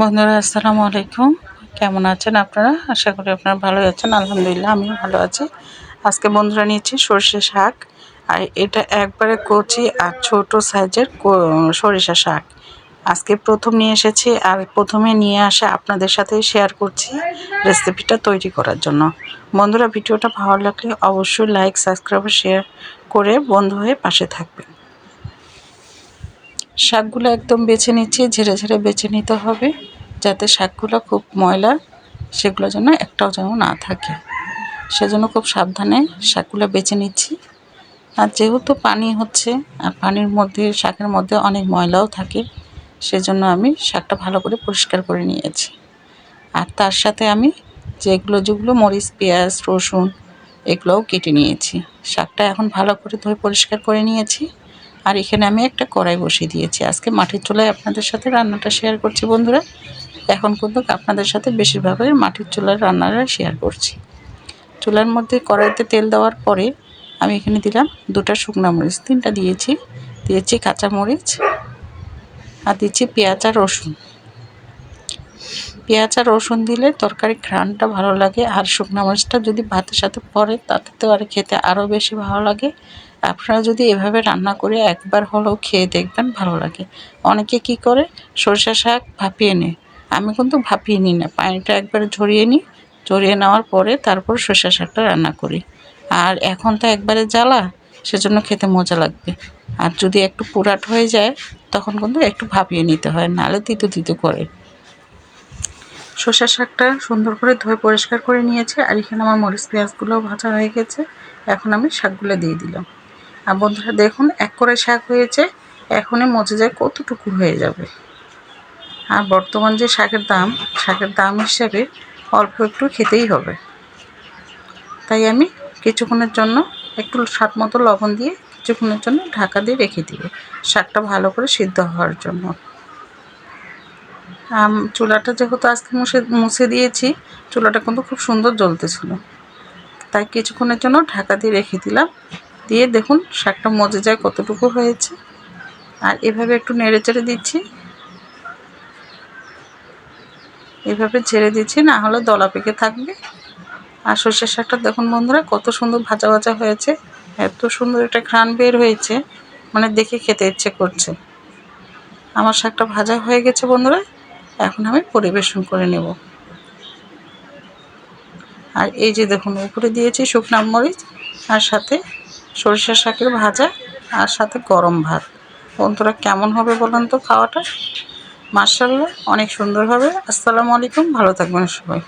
বন্ধুরা, আসসালামু আলাইকুম। কেমন আছেন আপনারা? আশা করি আপনারা ভালো আছেন। আলহামদুলিল্লাহ, আমিও ভালো আছি। আজকে বন্ধুরা নিয়েছি সর্ষে শাক। আর এটা একবারে কচি আর ছোট সাইজের সরিষা শাক। আজকে প্রথম নিয়ে এসেছি আর প্রথমে নিয়ে আসা আপনাদের সাথে শেয়ার করছি রেসিপিটা তৈরি করার জন্য। বন্ধুরা, ভিডিওটা ভালো লাগলে অবশ্যই লাইক সাবস্ক্রাইব শেয়ার করে বন্ধু হয়ে পাশে থাকবেন। শাকগুলো একদম বেছে নিচ্ছি, ঝেড়ে ঝেড়ে বেছে নিতে হবে, যাতে শাকগুলো খুব ময়লা, সেগুলো যেন একটাও যেন না থাকে। সেজন্য খুব সাবধানে শাকগুলো বেছে নিচ্ছি। আর যেহেতু পানি হচ্ছে, আর পানির মধ্যে, শাকের মধ্যে অনেক ময়লাও থাকে, সেজন্য আমি শাকটা ভালো করে পরিষ্কার করে নিয়েছি। আর তার সাথে আমি যেগুলো যেগুলো মরিচ, পেঁয়াজ, রসুন, এগুলোও কেটে নিয়েছি। শাকটা এখন ভালো করে ধুয়ে পরিষ্কার করে নিয়েছি। আর এখানে আমি একটা কড়াই বসিয়ে দিয়েছি। আজকে মাটির চুলায় আপনাদের সাথে রান্নাটা শেয়ার করছি বন্ধুরা। এখন কিন্তু আপনাদের সাথে বেশিরভাগই মাটির চুলার রান্নাটা শেয়ার করছি। চুলার মধ্যে কড়াইতে তেল দেওয়ার পরে আমি এখানে দিলাম দুটা শুকনো মরিচ, তিনটা দিয়েছি। দিয়েছি কাঁচা মরিচ আর দিচ্ছি পেঁয়াজ আর রসুন। পেঁয়াজ আর রসুন দিলে তরকারি ঘ্রাণটা ভালো লাগে। আর শুকনো মরিচটা যদি ভাতের সাথে পরে, তাতে তো আর খেতে আরও বেশি ভালো লাগে। আপনারা যদি এভাবে রান্না করে একবার হলেও খেয়ে দেখবেন ভালো লাগে। অনেকে কি করে? সরষা শাক ভাপিয়ে নেয়। আমি কিন্তু ভাপিয়ে নিই না। পানিটা একবারে ঝরিয়ে নিই। ঝরিয়ে নেওয়ার পরে তারপর সরষা শাকটা রান্না করি। আর এখন তো একবারে জ্বালা, সেজন্য খেতে মজা লাগবে। আর যদি একটু পুরাট হয়ে যায়, তখন কিন্তু একটু ভাপিয়ে নিতে হয়, নাহলে তিতো তিতো করে। সর্ষে শাকটা সুন্দর করে ধুয়ে পরিষ্কার করে নিয়েছি। আর এখানে আমার মরিচ পেঁয়াজগুলোও ভাজা হয়ে গেছে। এখন আমি শাকগুলো দিয়ে দিলাম। আর বন্ধুরা দেখুন, এক করে শাক হয়েছে, এখনই মজে যায় কতটুকু হয়ে যাবে। আর বর্তমান যে শাকের দাম শাকের দাম হিসেবে অল্প একটু খেতেই হবে। তাই আমি কিছুক্ষণের জন্য একটু স্বাদ মতো লবণ দিয়ে কিছুক্ষণের জন্য ঢাকা দিয়ে রেখে দিব, শাকটা ভালো করে সিদ্ধ হওয়ার জন্য। চুলাটা যেহেতু আজকে মুছে মুছে দিয়েছি, চুলাটা কিন্তু খুব সুন্দর জ্বলতেছিল। তাই কিছুক্ষণের জন্য ঢাকা দিয়ে রেখে দিলাম। দিয়ে দেখুন, শাকটা মজে যায় কতটুকু হয়েছে। আর এভাবে একটু নেড়ে চেড়ে দিচ্ছি। এভাবে ছেড়ে দিচ্ছি, না হলে দলা পেকে থাকবে। আর সর্ষের শাকটা দেখুন বন্ধুরা, কত সুন্দর ভাজা ভাজা হয়েছে। এত সুন্দর একটা ঘ্রাণ বের হয়েছে মানে দেখে খেতে ইচ্ছে করছে। আমার শাকটা ভাজা হয়ে গেছে বন্ধুরা, এখন আমি পরিবেশন করে নেব। আর এই যে দেখুন, উপরে দিয়েছি শুকনা মরিচ, আর সাথে সরিষা শাকের ভাজা আর সাথে গরম ভাত। বন্ধুরা, কেমন হবে বলুন তো? খাওয়াটা? মার্শাল্লাহ অনেক সুন্দর হবে। আসসালামু আলাইকুম, ভালো থাকবেন সবাই।